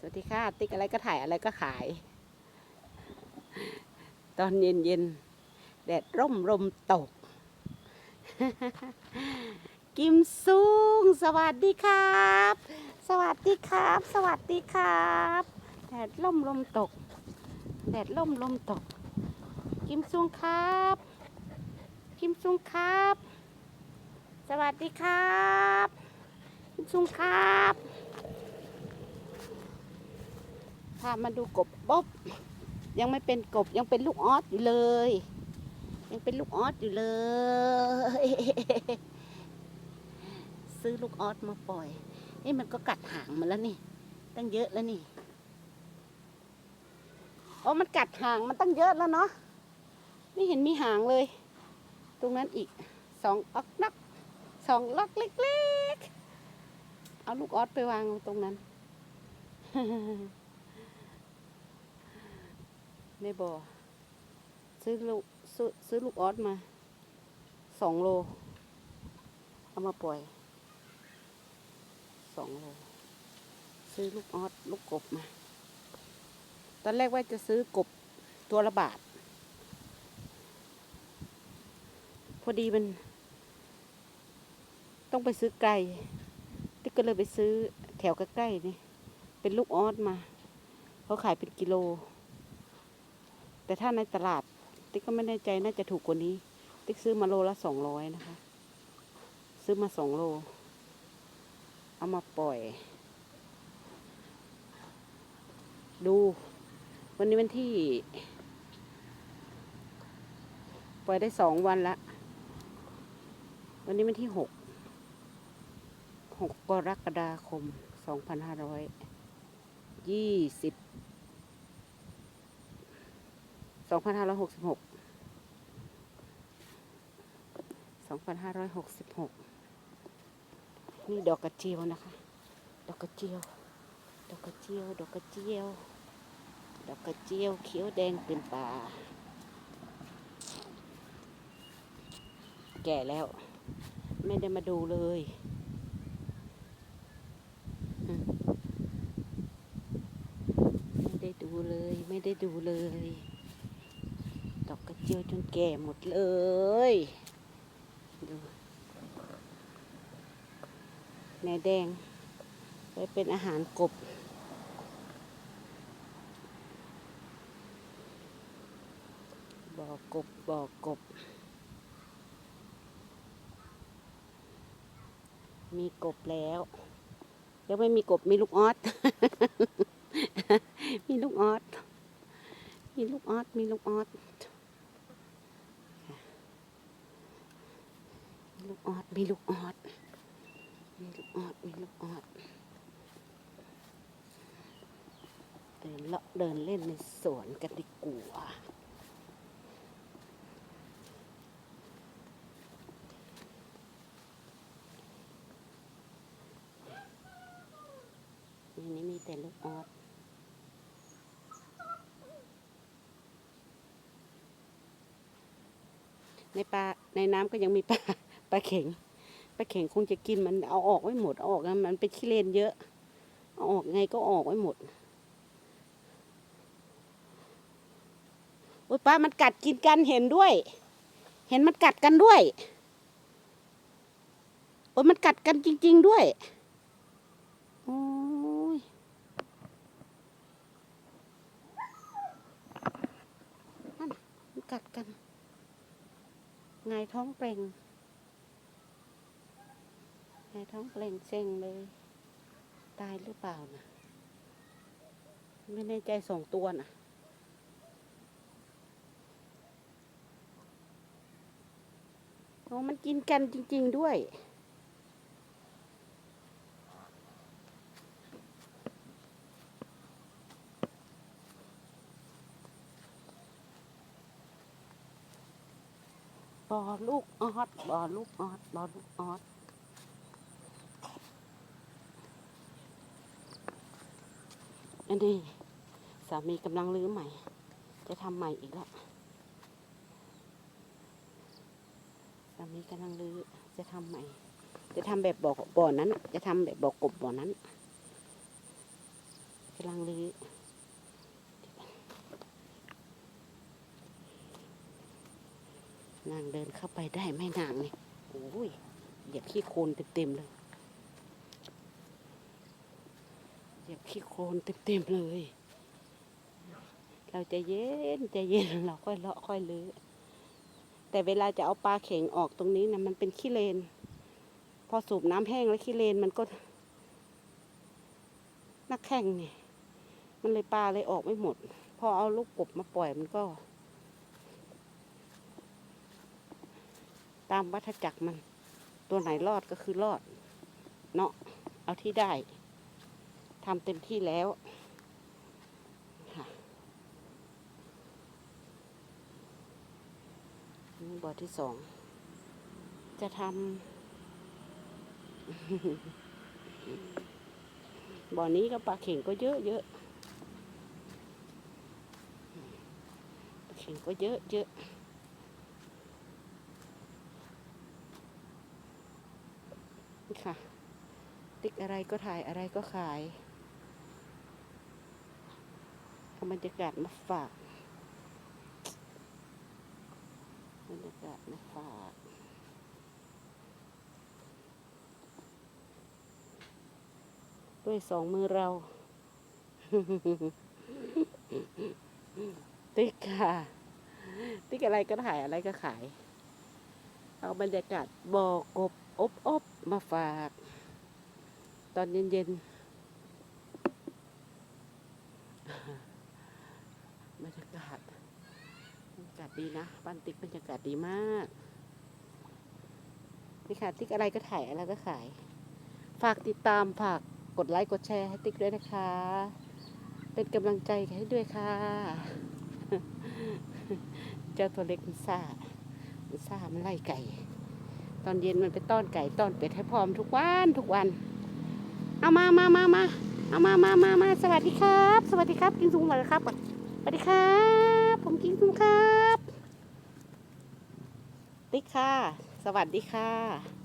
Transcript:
สวัสดีค่ะ ติ๊กอะไรก็ถ่ายอะไรก็ขาย ตอนเย็นเย็นๆแดดร่มลมตก กิมซุงสวัสดีครับ สวัสดีครับ สวัสดีครับ แดดร่มลมตก แดดร่มลมตก กิมซุงครับ กิมซุงครับ สวัสดีครับ กิมซุงครับ พามาดูกบบ๊อบยังไม่เป็นกบยังเป็นลูกออสอยู่เลย ยังเป็นลูกออสอยู่เลย ซื้อลูกออสมาปล่อยนี่มันก็กัดหางมาแล้วนี่ ตั้งเยอะแล้วนี่โอ้มันกัดหางมันตั้งเยอะแล้วเนาะไม่เห็นมีหางเลย ตรงนั้นอีกสองล็อกนักสองล็อกเล็กๆ เอาลูกออสไปวางตรงนั้น ในบ่อ ซื้อลูกซื้อซื้อลูกออสมาสองโล เอามาปล่อยสองโล ซื้อลูกออสลูกกบมา ตอนแรกว่าจะซื้อกบตัวละบาท พอดีมัน ต้องไปซื้อไก่ติ๊กก็เลยไปซื้อแถวใกล้ๆนี่ เป็นลูกออสมา เขาขายเป็นกิโล แต่ถ้าในตลาด ติ๊กก็ไม่แน่ใจน่าจะถูกกว่านี้ ติ๊กซื้อมาโลละสองร้อยนะคะ ซื้อมาสองโล เอามาปล่อย ดู วันนี้วันที่ ปล่อยได้สองวันละ วันนี้วันที่หกหกกรกฎาคมสองพันห้าร้อยยี่สิบ สองพันห้าร้อยหกสิบหกสองพันห้าร้อยหกสิบหกนี่ดอกกระเจียวนะคะ ดอกกระเจียว ดอกกระเจียว ดอกกระเจียว ดอกกระเจียวเขียวแดงเต็มป่า แก่แล้ว ไม่ได้มาดูเลยไม่ได้ดูเลย ไม่ได้ดูเลย ดอกกระเจียวจนแก่หมดเลยดูแหนแดงไปเป็นอาหารกบบอกบบอกบ มีกบแล้ว ยังไม่มีกบ มีลูกออส มีลูกออส มีลูกออส มีลูกออส มีลูกออส มีลูกออสมีลูกออสมีลูกออสเดินเลาะเดินเล่นในสวนกันดีกว่าในนี้มีแต่ลูกออสในปลาในน้ำก็ยังมีปลาปลาเข็ง ปลาเข็งคงจะกินมันเอาออกไม่หมดเอาออกนะมันเป็นขี้เลนเยอะเอาออกไงก็ออกไม่หมดโอ้ยป้ามันกัดกินกันเห็นด้วย เห็นมันกัดกันด้วยโอ้ยมันกัดกันจริง ๆ ด้วยโอ้ยนั่นมันกัดกันไงท้องเปล่ง ไงายท้องเปล่งเซ็งเลย ตายหรือเปล่านะไม่แน่ใจสองตัวน่ะโอ้มันกินกันจริง ๆด้วย บอลูกออดบอลูกออดบอลูกออด อันนี้สามีกำลังรื้อใหม่ จะทำใหม่อีกแล้วสามีกำลังรื้อจะทำใหม่ จะทำแบบบ่อบ่อนั้น จะทำแบบบ่อกบบ่อนั้นกำลังลื้อนางเดินเข้าไปได้ไหม่นางเนี่ยโอ้ยเหยียบขี้โคลนเต็มๆเลย เห ยียบขี้โคลนเต็มๆเลย เราจะเย็นใจะเย็นเราค่อยเลาะค่อยลื้อแต่เวลาจะเอาปลาเข่งออกตรงนี้นะมันเป็นขี้เลน พอสูบน้ำแห้งแล้วขี้เลนมันก็นักแข่งเนี่ยมันเลยปลาเลยออกไม่หมด พอเอาลูกกบมาปล่อยมันก็ ตามวัฏจักรมัน ตัวไหนรอดก็คือรอด เนาะเอาที่ได้ ทำเต็มที่แล้วค่ะนี่บ่อที่สอง จะทำบ่อนี้ก็ปลาเข่งก็เยอะเยอะปลาเข่งก็เยอะเยอะนี่ค่ะ ติ๊กอะไรก็ถ่ายอะไรก็ขายเอา บรรยากาศมาฝาก บรรยากาศมาฝากด้วยสองมือเรา ติ๊กค่ะ ติ๊กอะไรก็ถ่ายอะไรก็ขาย เอาบรรยากาศบ่อกบอบอบมาฝาก ตอนเย็นๆ บ รรยากาศบรรยากาศดีนะบ้านติ๊กบรรยากาศดีมากนี่ค่ะติ๊กอะไรก็ถ่ายอะไรก็ขาย ฝากติดตามฝากกดไลค์กดแชร์ให้ติ๊กด้วยนะคะ เป็นกำลังใจให้ด้วยค่ะเจ้าตัวเล็กมันซ่ามันซ่ามันไล่ไก่ ตอนเย็นมันไปต้อนไก่ต้อนเป็ดให้พร้อมทุกวันทุกวัน เอามามามามาเอามามามามาสวัสดีครับ สวัสดีครับกินซุงเหรอครับก่อน วัสดีครับ ผมกินซุงครับ ติ๊กค่ะ สวัสดีค่ะ